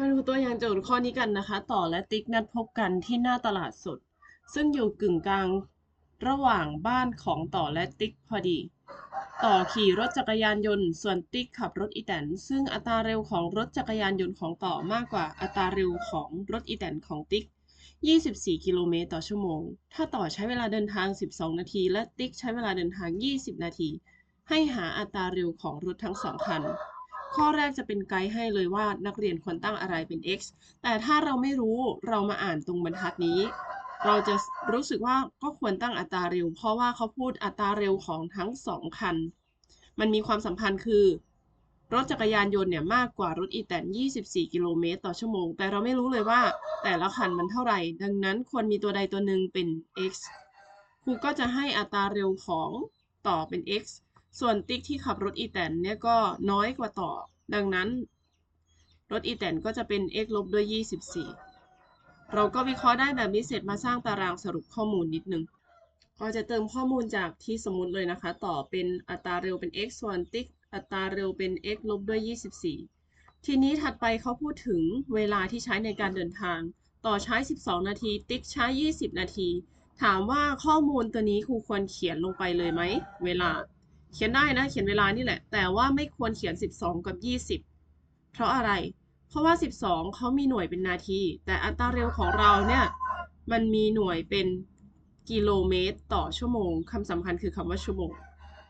มาดูตัวอย่างโจทย์ข้อนี้กันนะคะ ต่อและติ๊กนัดพบกันที่หน้าตลาดสด ซึ่งอยู่กึ่งกลางระหว่างบ้านของต่อและติ๊กพอดี ต่อขี่รถจักรยานยนต์ ส่วนติ๊กขับรถอีแตน ซึ่งอัตราเร็วของรถจักรยานยนต์ของต่อมากกว่าอัตราเร็วของรถอีแตนของติ๊ก 24 กิโลเมตรต่อชั่วโมง ถ้าต่อใช้เวลาเดินทาง 12 นาที และติ๊กใช้เวลาเดินทาง 20 นาที ให้หาอัตราเร็วของรถทั้งสองคัน ข้อแรกจะเป็นไกด์ให้เลยว่านักเรียนควรตั้งอะไรเป็น x แต่ถ้าเราไม่รู้เรามาอ่านตรงบรรทัดนี้ เราจะรู้สึกว่าก็ควรตั้งอัตราเร็ว เพราะว่าเขาพูดอัตราเร็วของทั้งสองคัน มันมีความสัมพันธ์คือ รถจักรยานยนต์เนี่ยมากกว่ารถอีแตน 24 กิโลเมตรต่อชั่วโมง แต่เราไม่รู้เลยว่าแต่ละคันมันเท่าไหร่ ดังนั้นควรมีตัวใดตัวหนึ่งเป็น x ครูก็จะให้อัตราเร็วของต่อเป็น x ส่วนติ๊กที่ขับรถอีแตนเนี่ยก็น้อยกว่าต่อ ดังนั้น รถอีแตนก็จะเป็น x ลบด้วย 24 เราก็วิเคราะห์ได้แบบนี้เสร็จมาสร้างตารางสรุปข้อมูลนิดนึง ก็จะเติมข้อมูลจากที่สมมติเลยนะคะ ต่อเป็นอัตราเร็วเป็น x ส่วนติ๊กอัตราเร็วเป็น x ลบด้วย 24 ทีนี้ถัดไปเขาพูดถึงเวลาที่ใช้ในการเดินทาง ต่อใช้ 12 นาที ติ๊กใช้ 20 นาที ถามว่าข้อมูลตัวนี้ครูควรเขียนลงไปเลยไหม เวลา เขียนได้นะ เขียนเวลานี่แหละ แต่ว่าไม่ควรเขียน 12 กับ 20 เพราะอะไร เพราะว่า 12 เขามีหน่วยเป็นนาที แต่อัตราเร็วของเราเนี่ย มันมีหน่วยเป็นกิโลเมตรต่อชั่วโมงคำสำคัญคือคำว่าชั่วโมง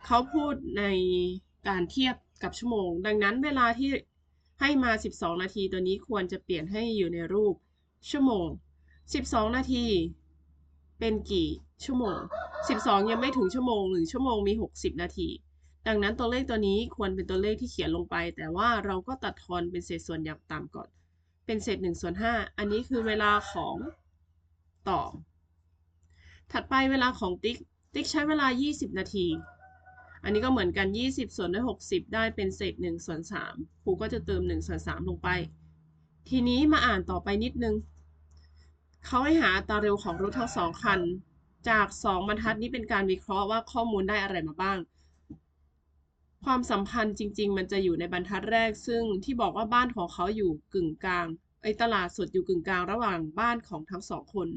เขาพูดในการเทียบกับชั่วโมง ดังนั้นเวลาที่ให้มา 12 นาทีตัวนี้ควรจะเปลี่ยนให้อยู่ในรูปชั่วโมง 12 นาที เป็นกี่ชั่วโมง 12 ยังไม่ถึงชั่วโมงหนึ่งชั่วโมงมี 60 นาที ดังนั้นตัวเลขตัวนี้ควรเป็นตัวเลขที่เขียนลงไป แต่ว่าเราก็ตัดทอนเป็นเศษส่วนอย่างต่ำก่อน เป็นเศษ1ส่วน5อันนี้คือเวลาของต่อ ถัดไปเวลาของติ๊ก ติ๊กใช้เวลา 20 นาที อันนี้ก็เหมือนกัน 20 ส่วนด้วย 60 ได้เป็นเศษ1ส่วน3ครูก็จะเติม1ส่วน3ลงไป ทีนี้มาอ่านต่อไปนิดนึงเขาให้หาอัตราเร็วของรถทั้งสองคัน จาก 2 บรรทัดนี้เป็นการวิเคราะห์ว่าข้อมูลได้อะไรมาบ้าง ความสัมพันธ์จริง ๆ มันจะอยู่ในบรรทัดแรก ซึ่งที่บอกว่าบ้านของเขาอยู่กึ่งกลางไอ้ตลาดสดอยู่กึ่งกลางระหว่างบ้านของทั้งสองคน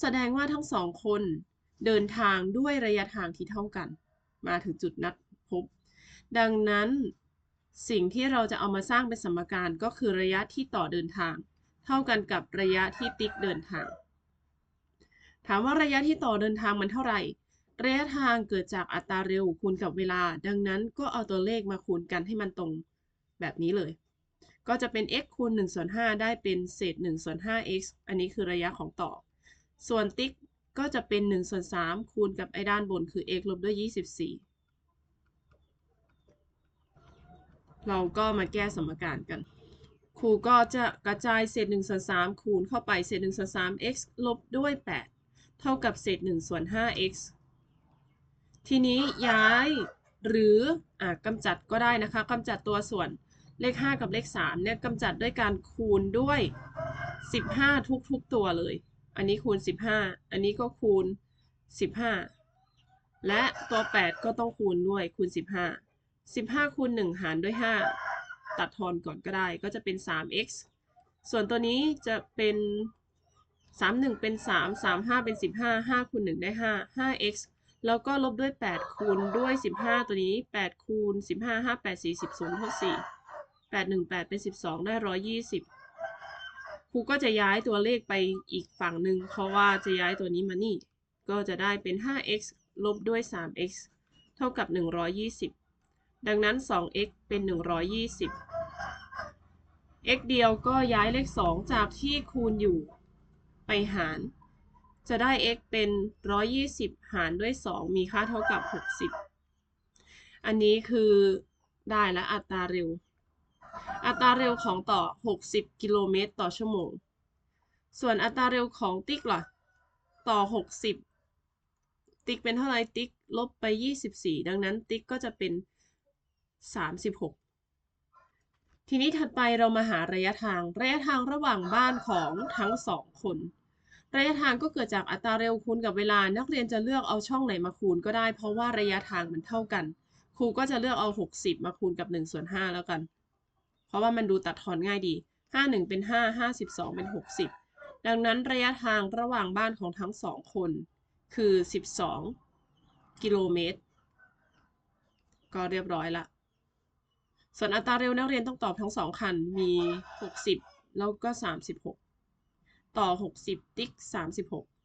แสดงว่าทั้งสองคนเดินทางด้วยระยะทางที่เท่ากัน มาถึงจุดนัดพบ ดังนั้นสิ่งที่เราจะเอามาสร้างเป็นสมการก็คือระยะที่ต่อเดินทาง เท่ากันกับระยะที่ติ๊กเดินทาง ถามว่าระยะที่ต่อเดินทางมันเท่าไหร่ ระยะทางเกิดจากอัตราเร็วคูณกับเวลา ดังนั้นก็เอาตัวเลขมาคูณกันให้มันตรงแบบนี้เลย ก็จะเป็น x คูณ1ส่วน5ได้เป็นเศษ1ส่วน 5x อันนี้คือระยะของต่อ ส่วนติ๊กก็จะเป็น1ส่วน3คูณกับไอ้ด้านบนคือ x ลบด้วย 24 เราก็มาแก้สมการกัน ครูก็จะกระจายเศษ1ส่วน3คูณเข้าไปเศษ1ส่วน 3 x ลบด้วย 8 เท่ากับเศษ1ส่วน 5x ทีนี้ย้ายหรืออกำจัดก็ได้นะคะกำจัดตัวส่วนเลข 5 กับเลข3เนี่ยกำจัดด้วยการคูณด้วย 15 ทุกๆตัวเลย อันนี้คูณ 15 อันนี้ก็คูณ 15 และตัว 8 ก็ต้องคูณด้วยคูณ 15 15คูณ1หารด้วย 5 ตัดทอนก่อนก็ได้ก็จะเป็น 3x ส่วนตัวนี้จะเป็น 31เป็น3 35เป็น15 5คูณ1ได้5 5x แล้วก็ลบด้วย8คูณด้วย15ตัวนี้8คูณ15 5 8 40 0เท่า4 8 1 8เป็น12ได้120ครูก็จะย้ายตัวเลขไปอีกฝั่งหนึ่งเพราะว่าจะย้ายตัวนี้มานี่ ก็จะได้เป็น 5x ลบด้วย 3x เท่ากับ 120 ดังนั้น 2x เป็น 120 x เดียวก็ย้ายเลข 2 จากที่คูณอยู่ ไปหาร จะได้ x เป็น 120 หารด้วย 2 มีค่าเท่ากับ 60 อันนี้คือได้และอัตราเร็ว อัตราเร็วของต่อ 60 กิโลเมตร ต่อชั่วโมง ส่วนอัตราเร็วของติ๊กล่ะ ต่อ 60 ติ๊กเป็นเท่าไหร่ติ๊กลบไป 24 ดังนั้นติ๊กก็จะเป็น 36 ทีนี้ถัดไปเรามาหาระยะทาง ระยะทางระหว่างบ้านของทั้งสองคน ระยะทางก็เกิดจากอัตราเร็วคูณกับเวลา นักเรียนจะเลือกเอาช่องไหนมาคูณก็ได้ เพราะว่าระยะทางมันเท่ากัน ครูก็จะเลือกเอา 60 มาคูณกับ1ส่วน5แล้วกัน เพราะว่ามันดูตัดทอนง่ายดี 51 เป็น 5 52 เป็น 60 ดังนั้นระยะทางระหว่างบ้านของทั้งสองคน คือ 12 กิโลเมตร ก็เรียบร้อยละ ส่วนอัตราเร็วนักเรียนต้องตอบทั้งสองคันมี 60 แล้วก็ 36 ต่อ 60 ติ๊ก 36